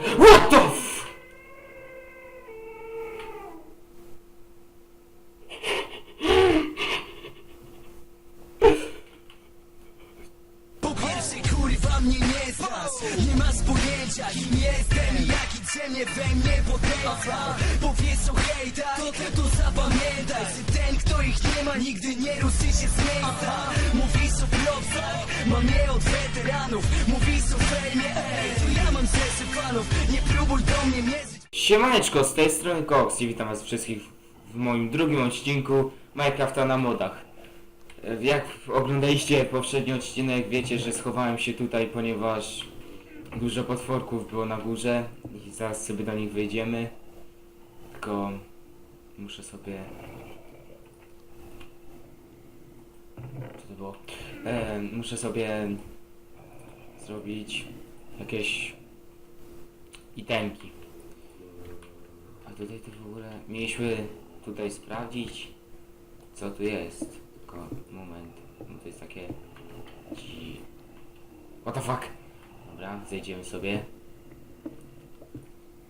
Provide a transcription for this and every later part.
What the Siemaneczko, z tej strony Cox i witam was wszystkich w moim drugim odcinku Minecrafta na modach. E, Jak oglądaliście poprzedni odcinek, wiecie, że schowałem się tutaj, ponieważ dużo potworków było na górze i zaraz sobie do nich wejdziemy. Tylko muszę sobie... Co to było? E, muszę sobie zrobić jakieś itemki. To w ogóle mieliśmy tutaj sprawdzić co tu jest. Tylko moment. No to jest takie. What the fuck? Dobra, zejdziemy sobie.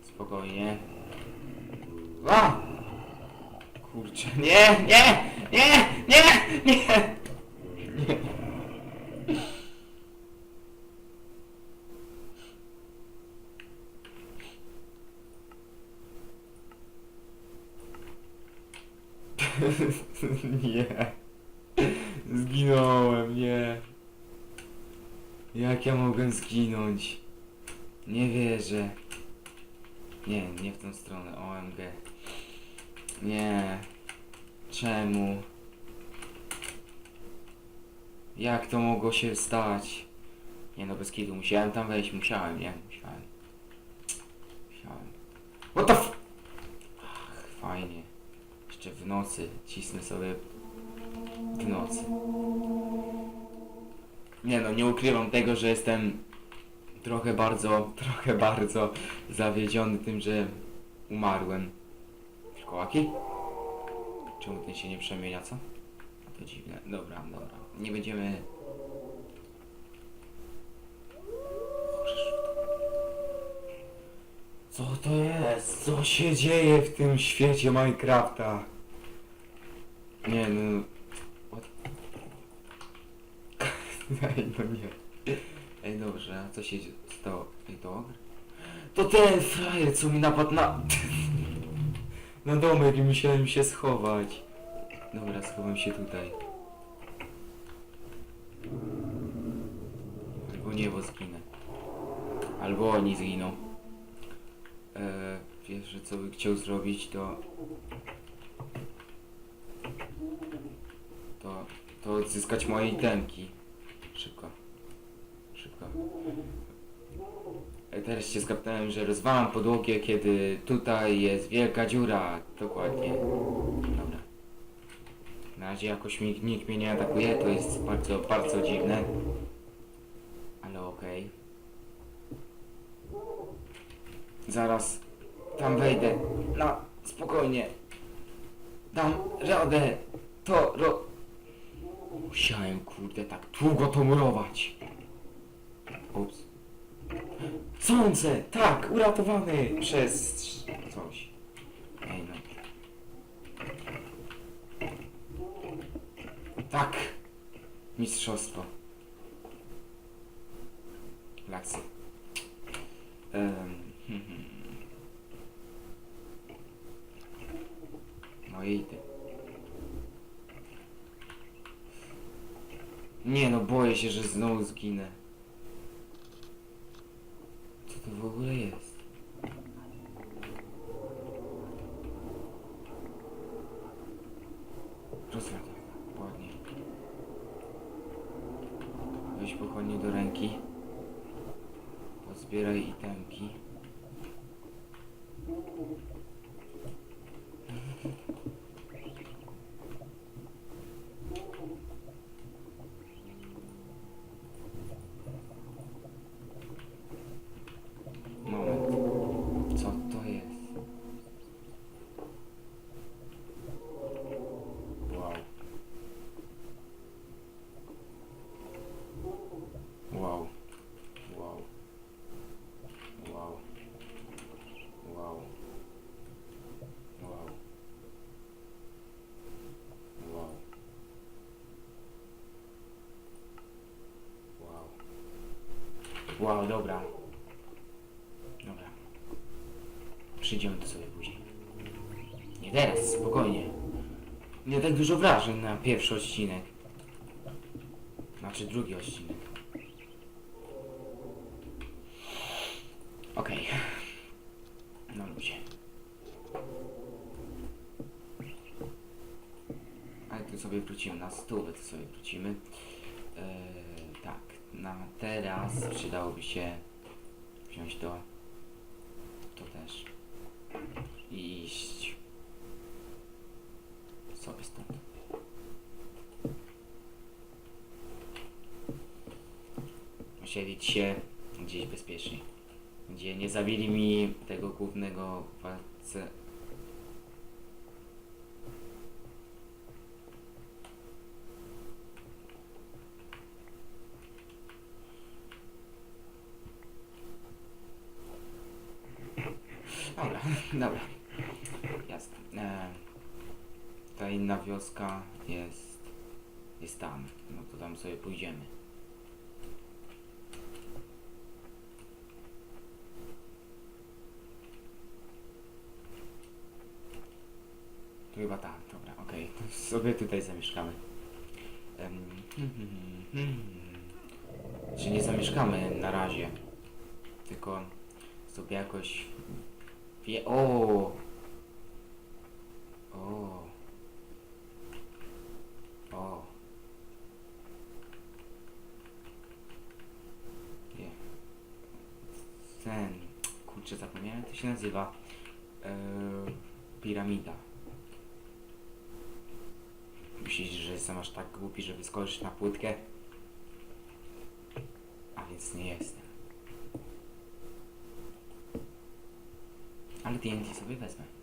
Spokojnie. A! Kurczę, nie, nie, nie, nie, nie, nie. nie. Zginąłem, nie. Jak ja mogę zginąć? Nie wierzę. Nie, nie w tą stronę. OMG. Nie. Czemu? Jak to mogło się stać? Nie no, bez kitu. Musiałem tam wejść. Musiałem, nie? Musiałem. Musiałem. What the f... Ach, fajnie. Jeszcze w nocy. Cisnę sobie w nocy. Nie no, nie ukrywam tego, że jestem trochę bardzo, trochę bardzo zawiedziony tym, że umarłem. Szkołaki? Czemu ten się nie przemienia, co? To dziwne. Dobra, dobra. Nie będziemy... Co to jest? Co się dzieje w tym świecie Minecrafta? Nie no... What? Ej, no nie. Ej, dobrze, a co się stało? Ej, ogr? To ten frajer, co mi napadł na... na domek i musiałem się schować. Dobra, schowam się tutaj. Albo nie, bo zginę. Albo oni zginą. Eee, wiesz, że co by chciał zrobić, to... To... Odzyskać moje itemki. Szybko. Szybko. Teraz się skapnąłem, że rozwalam podłogę, kiedy tutaj jest wielka dziura. Dokładnie. Dobra. Na razie jakoś mi, nikt mnie nie atakuje, to jest bardzo, bardzo dziwne. Ale okej. Zaraz tam wejdę. No, spokojnie. Dam radę. To ro... Musiałem, kurde, tak długo to murować. Ups. Słońce! Tak! Uratowany przez coś. Ej no. Tak! Mistrzostwo. Lasy. Um, hmm, hmm. Moje ity. Nie no, boję się, że znowu zginę. Co to w ogóle jest? Rozrada. Ładnie. Weź pochodnie do ręki. Pozbieraj itemki. Moment. Co to jest? Wow. Wow. Wow. Wow. Wow, dobra. Dobra. Przyjdziemy do sobie później. Nie teraz, spokojnie. Nie tak dużo wrażeń na pierwszy odcinek. Znaczy drugi odcinek. Okej. No ludzie. Ale tu sobie wrócimy na stół, tu sobie wrócimy. Eee, tak, na teraz przydałoby się wziąć to, to też i iść sobie stąd. Osiedlić się gdzieś bezpiecznie, gdzie nie zabili mi tego głównego władcę. Dobra, dobra. Jasne. E, ta inna wioska jest, jest tam. No to tam sobie pójdziemy. To chyba tam, dobra, okej. To Sobie tutaj zamieszkamy. Em, hmm, hmm, hmm. Czy nie zamieszkamy na razie, tylko sobie jakoś Wie... O! O! Nie. Ten... Kurczę, zapomniałem, to się nazywa... Eee, piramida. Myślisz, że jestem aż tak głupi, żeby skoczyć na płytkę? A więc nie jestem. Ale TNT sobie wezmę.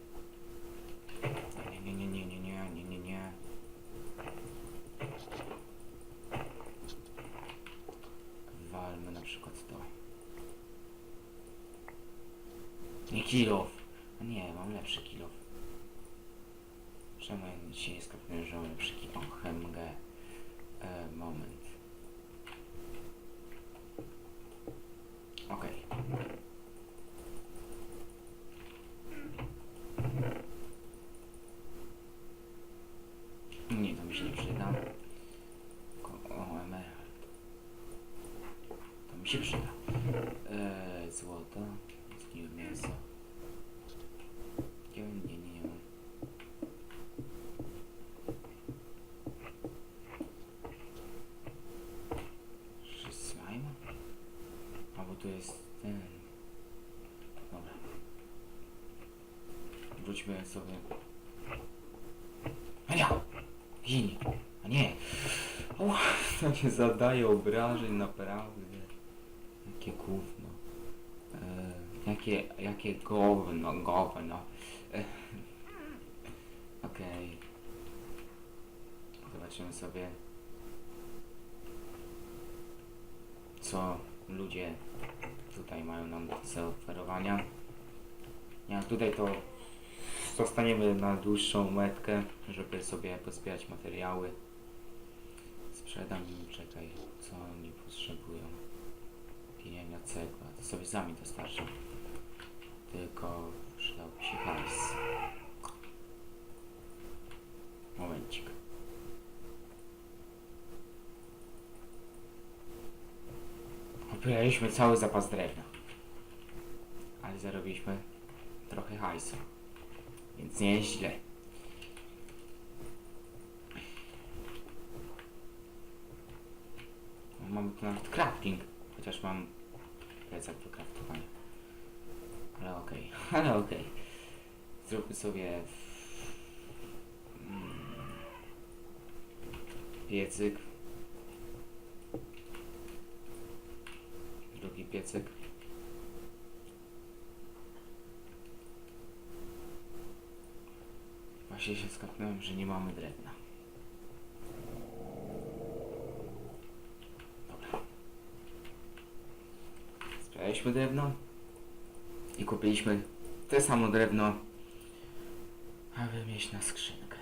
Kilof. A nie, mam lepszy kilof. Czemu ja dzisiaj skapnę, że mam lepszy kilof? HMG. E, moment. Okej. Nie, to mi się nie przyda. O, emerald. To mi się przyda. Eee, złoto. Zgniłe mięso. Nie, nie, nie, nie. Czy slime? A bo tu jest ten. Dobra. Wróćmy sobie Ania! Gin! A nie! O, to nie zadaje obrażeń, naprawdę. Jakie gówno. E, jakie, jakie gówno, gówno. E, Okej. Zobaczymy sobie, co ludzie tutaj mają nam do zaoferowania. Ja tutaj to zostaniemy na dłuższą metkę, żeby sobie pozbierać materiały. Sprzedam im, czekaj, co oni potrzebują. Pieniędzy, cegła, to sobie sami dostarczą. Tylko przydałby się hajs. Momencik. Opieraliśmy cały zapas drewna. Ale zarobiliśmy trochę hajsu. Więc nie jest źle. Mamy tu nawet crafting. Chociaż mam plecak do craftowania. Ale okej, ale okej. Zróbmy sobie mm, piecyk. Drugi piecyk. Właśnie się skapnąłem, że nie mamy drewna. Dobra. Sprzedaliśmy drewno i kupiliśmy te samo drewno, aby mieć na skrzynkę.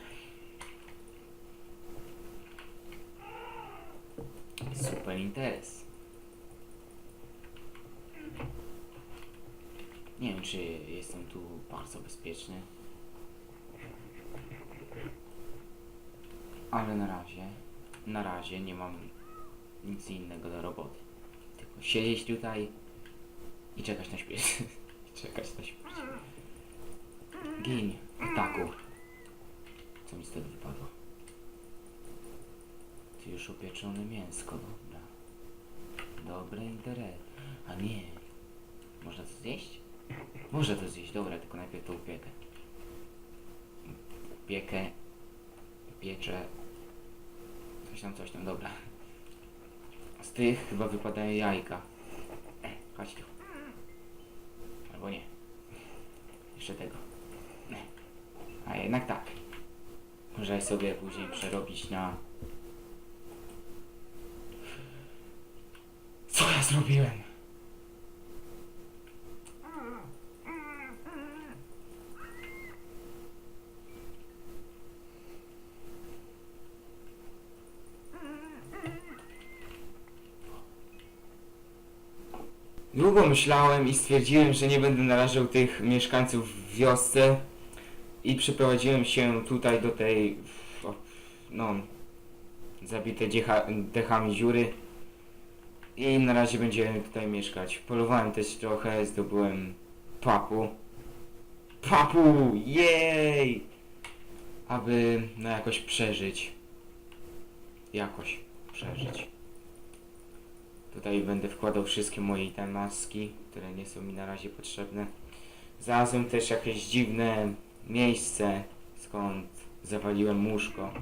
Super interes. Nie wiem, czy jestem tu bardzo bezpieczny. Ale na razie, na razie nie mam nic innego do roboty. Tylko siedzieć tutaj i czekać na śmierć. I czekać na śmierć. Gin, ataku. Co mi stąd wypadło? Ty już upieczone mięsko, dobra. Dobre interes. A nie. Można to zjeść? Można to zjeść, dobra, tylko najpierw to upiekę. Piekę. Pieczę. Coś tam, coś tam, dobra. Z tych chyba wypadają jajka. Chodź tu. Albo nie. Jeszcze tego. A jednak tak. Może sobie później przerobić na... Co ja zrobiłem? Długo myślałem i stwierdziłem, że nie będę narażał tych mieszkańców w wiosce i przeprowadziłem się tutaj do tej, no, dziecha, dechami dziury i na razie będziemy tutaj mieszkać. Polowałem też trochę, zdobyłem papu. Papu! Jej! Aby no jakoś przeżyć. Jakoś przeżyć. Tutaj będę wkładał wszystkie moje itemaski, które nie są mi na razie potrzebne. Znalazłem też jakieś dziwne miejsce, skąd zawaliłem łóżko.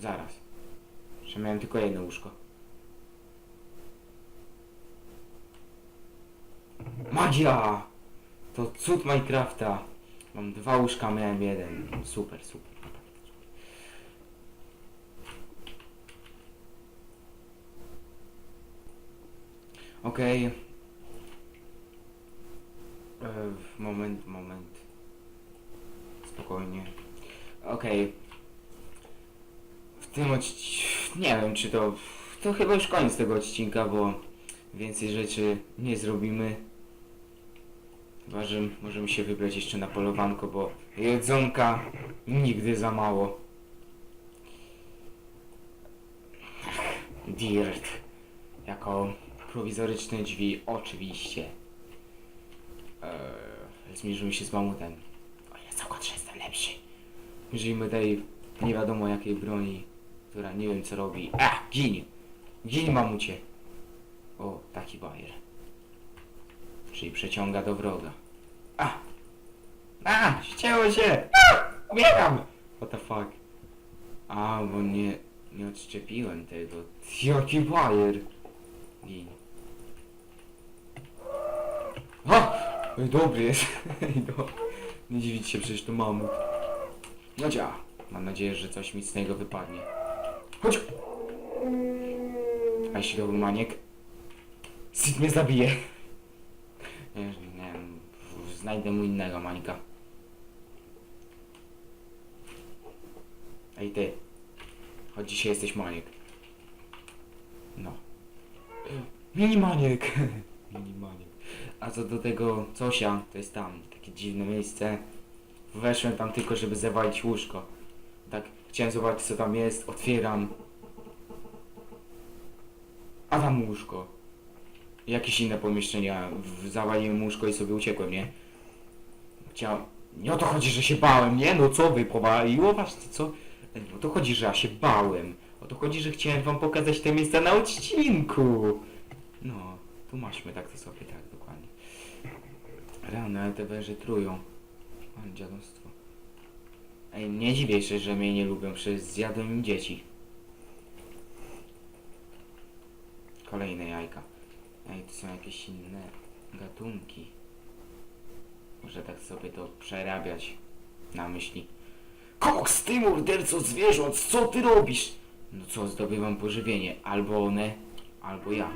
Zaraz. Że miałem tylko jedno łóżko. Magia! To cud Minecrafta. Mam dwa łóżka, miałem jeden. Super, super. Okej. Moment, moment. Spokojnie. Okej. W tym odcinku... Nie wiem, czy to... To chyba już koniec tego odcinka, bo więcej rzeczy nie zrobimy. Chyba, że możemy się wybrać jeszcze na polowanko, bo jedzonka nigdy za mało. Dirt. Jako prowizoryczne drzwi, oczywiście. Eee, zmierzymy się z mamutem. O ile zakład, jestem lepszy. Użyjmy tej nie wiadomo jakiej broni, która nie wiem co robi. A, gin! Gin mamucie! O, taki bajer. Czyli przeciąga do wroga. A! A! Ścięło się! Ubiegam! What the fuck? A, bo nie... Nie odszczepiłem tego. Jaki bajer! Gin. A! Dobry jest. Nie dziwić się, przecież to mamut. No działa. Mam nadzieję, że coś mi z niego wypadnie. Chodź! A jeśli to był maniek? Sid mnie zabije. Nie, nie wiem, znajdę mu innego mańka. Ej ty. Chodź dzisiaj jesteś maniek. No. Mini maniek. Mini maniek. A co do tego cosia, to jest tam, takie dziwne miejsce. Weszłem tam tylko, żeby zawalić łóżko. Tak, chciałem zobaczyć co tam jest, otwieram. A tam łóżko. Jakieś inne pomieszczenia. Zawaliłem łóżko i sobie uciekłem, nie? Chciałem... Nie o to chodzi, że się bałem, nie? No co wy, powaliło was, co? Ej, O to chodzi, że ja się bałem. O to chodzi, że chciałem wam pokazać te miejsca na odcinku. No, tłumaczmy tak to sobie, tak, dokładnie. Rany, ale te węże trują. Ale dziadostwo. Ej, nie dziwię się, że mnie nie lubią, przecież zjadłem im dzieci. Kolejne jajka. Ej, to są jakieś inne gatunki. Może tak sobie to przerabiać na myśli. Koks, ty morderco zwierząt, co ty robisz? No co, zdobywam pożywienie. Albo one, albo ja.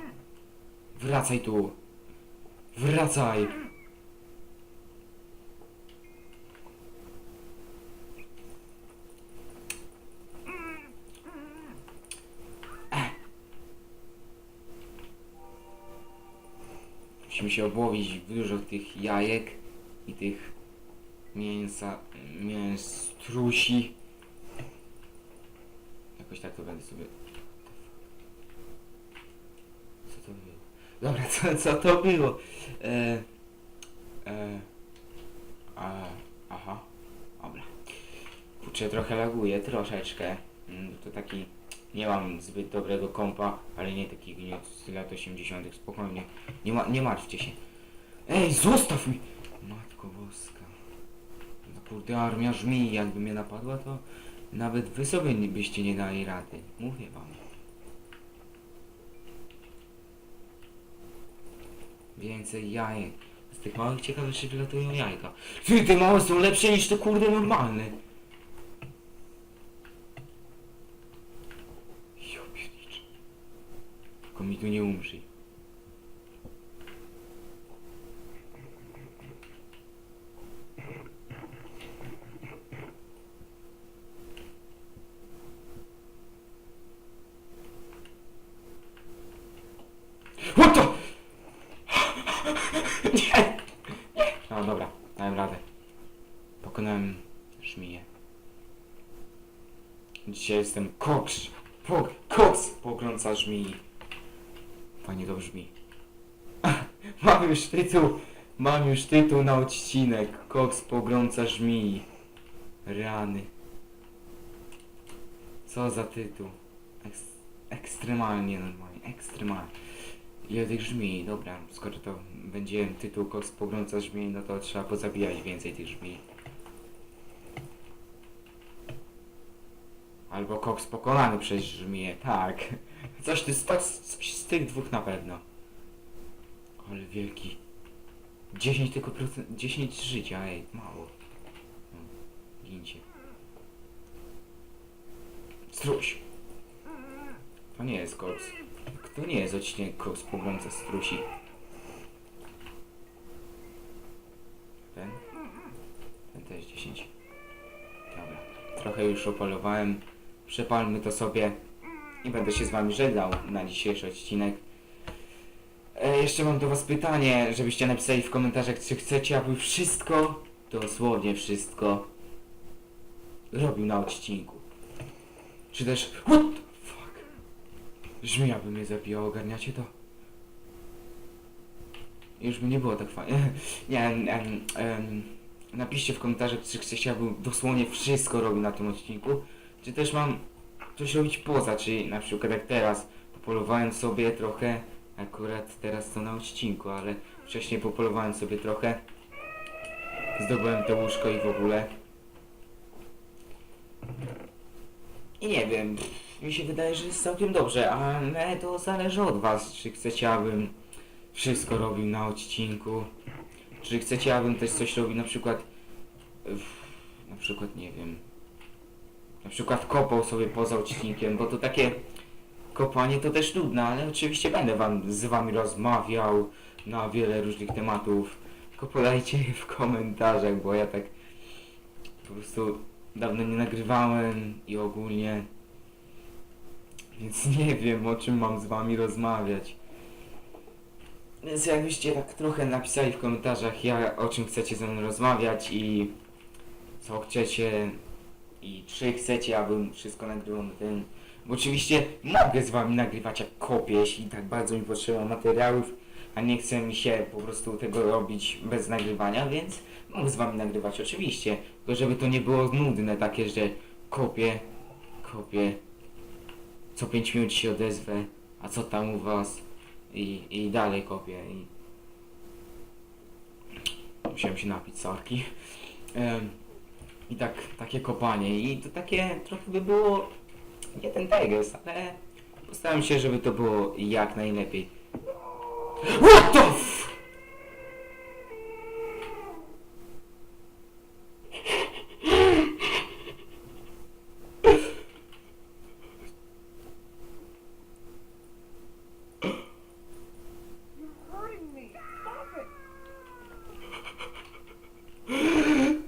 Wracaj tu. Wracaj. Musimy się obłowić dużo tych jajek i tych mięsa, mięs trusi. Jakoś tak to będę sobie... Co to było? Dobra, co, co to było? E, e, a, aha, dobra. Kurczę, trochę laguje, troszeczkę. Mm, To taki, nie mam zbyt dobrego kompa, ale nie takiego nie z lat 80. spokojnie. Nie, ma, nie martwcie się. Ej, zostaw mi! Matko boska. No kurde, armia żmii, jakby mnie napadła, to nawet wy sobie byście nie dali rady. Mówię wam. Więcej jajek. Z tych małych ciekawe, czy wylatują jajka. Ty, te małe są lepsze niż te kurde normalne. Jo, piernicze. Tylko mi tu nie umrzyj. What the? Nie! No dobra, dałem radę. Pokonałem żmiję. Dzisiaj jestem koks. Pok, koks pogrąca żmii. Fajnie to brzmi. Mam już tytuł. Mam już tytuł na odcinek. Koks pogrąca żmii. Rany. Co za tytuł. Eks ekstremalnie normalnie. Ekstremalnie. Ile tych żmii? Dobra, skoro to będzie tytuł Koks pogrąca żmii, no to trzeba pozabijać więcej tych żmii. Albo koks pokonany przez żmiję, tak. Coś, ty, coś, coś z tych dwóch na pewno. Ale wielki. 10 tylko procent, 10 życia, ej, mało. No, gincie. Struś. To nie jest koks. To nie jest odcinek koks pogrąca strusi. Ten? Ten też 10. Dobra. Trochę już opolowałem. Przepalmy to sobie i będę się z wami żegnał na dzisiejszy odcinek. E, jeszcze mam do was pytanie, żebyście napisali w komentarzach, czy chcecie, aby wszystko, dosłownie wszystko, robił na odcinku. Czy też... What the fuck? Żmija by mnie zabijała, ogarniacie to? Już by nie było tak fajnie. Nie, em, em, napiszcie w komentarzach, czy chcecie, abym dosłownie wszystko robił na tym odcinku, czy też mam coś robić poza, czyli na przykład jak teraz, popolowałem sobie trochę, akurat teraz to na odcinku, ale wcześniej popolowałem sobie trochę, zdobyłem to łóżko i w ogóle. I nie wiem, mi się wydaje, że jest całkiem dobrze, ale to zależy od was, czy chcecie, abym wszystko robił na odcinku, czy chcecie, abym też coś robił na przykład, na przykład nie wiem, na przykład kopał sobie poza odcinkiem, bo to takie kopanie to też nudne, ale oczywiście będę wam z wami rozmawiał na wiele różnych tematów. Tylko podajcie je w komentarzach, bo ja tak po prostu dawno nie nagrywałem i ogólnie więc nie wiem o czym mam z wami rozmawiać. Więc jakbyście tak trochę napisali w komentarzach ja, o czym chcecie ze mną rozmawiać i co chcecie i czy chcecie, abym wszystko nagrywał na ten. Bo oczywiście mogę z wami nagrywać jak kopię, jeśli tak bardzo mi potrzeba materiałów, a nie chce mi się po prostu tego robić bez nagrywania, więc mogę z wami nagrywać oczywiście. Tylko żeby to nie było nudne takie, że kopię, kopię, co 5 minut się odezwę, a co tam u was i, i dalej kopię i musiałem się napić sorki. Em, i tak, takie kopanie i to takie trochę by było nie ten teges, ale postaram się, żeby to było jak najlepiej. What the f...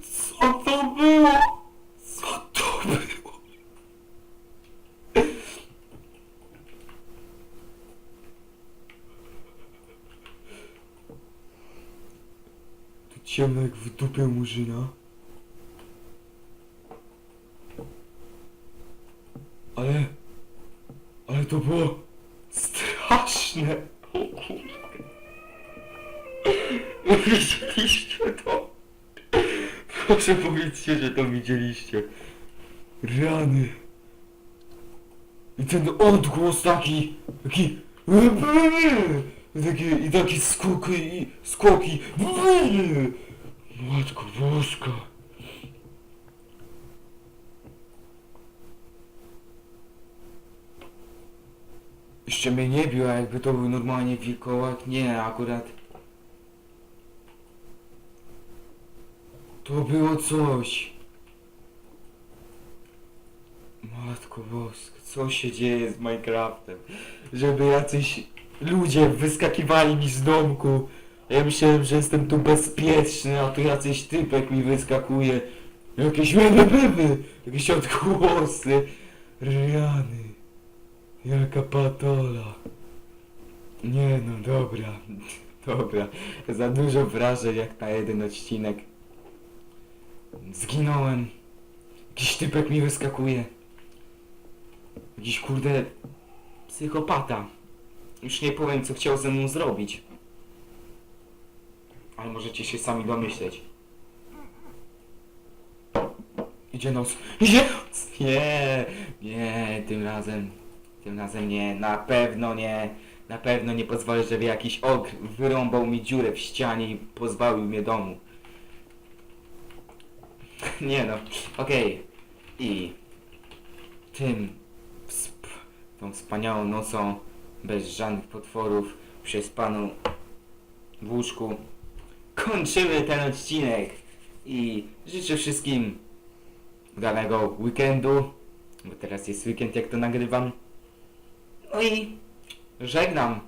Co to było? Co to było? Jak w dupie murzyna. Ale... Ale to było... Straszne! O kurde. Widzieliście to? Proszę powiedzcie, że to widzieliście. Rany. I ten odgłos taki, taki, i taki, i taki skok, Matko Boska. Jeszcze mnie nie bił, a jakby to był normalnie wilkołak, nie, akurat to było coś. Matko Boska, co się dzieje z Minecraftem? Żeby jacyś ludzie wyskakiwali mi z domku. Ja myślałem, że jestem tu bezpieczny, a tu jacyś typek mi wyskakuje. Jakieś beby, jakieś odgłosy. Rany. Jaka patola. Nie no, dobra. Dobra. Za dużo wrażeń jak na jeden odcinek. Zginąłem. Jakiś typek mi wyskakuje. Jakiś kurde psychopata. Już nie powiem co chciał ze mną zrobić. Ale możecie się sami domyśleć. Idzie nos. Idzie nos! Nie, nie, tym razem. Tym razem nie, na pewno nie. Na pewno nie pozwolę, żeby jakiś ogr wyrąbał mi dziurę w ścianie i pozbawił mnie domu. Nie no, okej. I tym wsp tą wspaniałą nocą, bez żadnych potworów, przespaną w łóżku, kończymy ten odcinek. I życzę wszystkim udanego weekendu, bo teraz jest weekend jak to nagrywam. No i żegnam.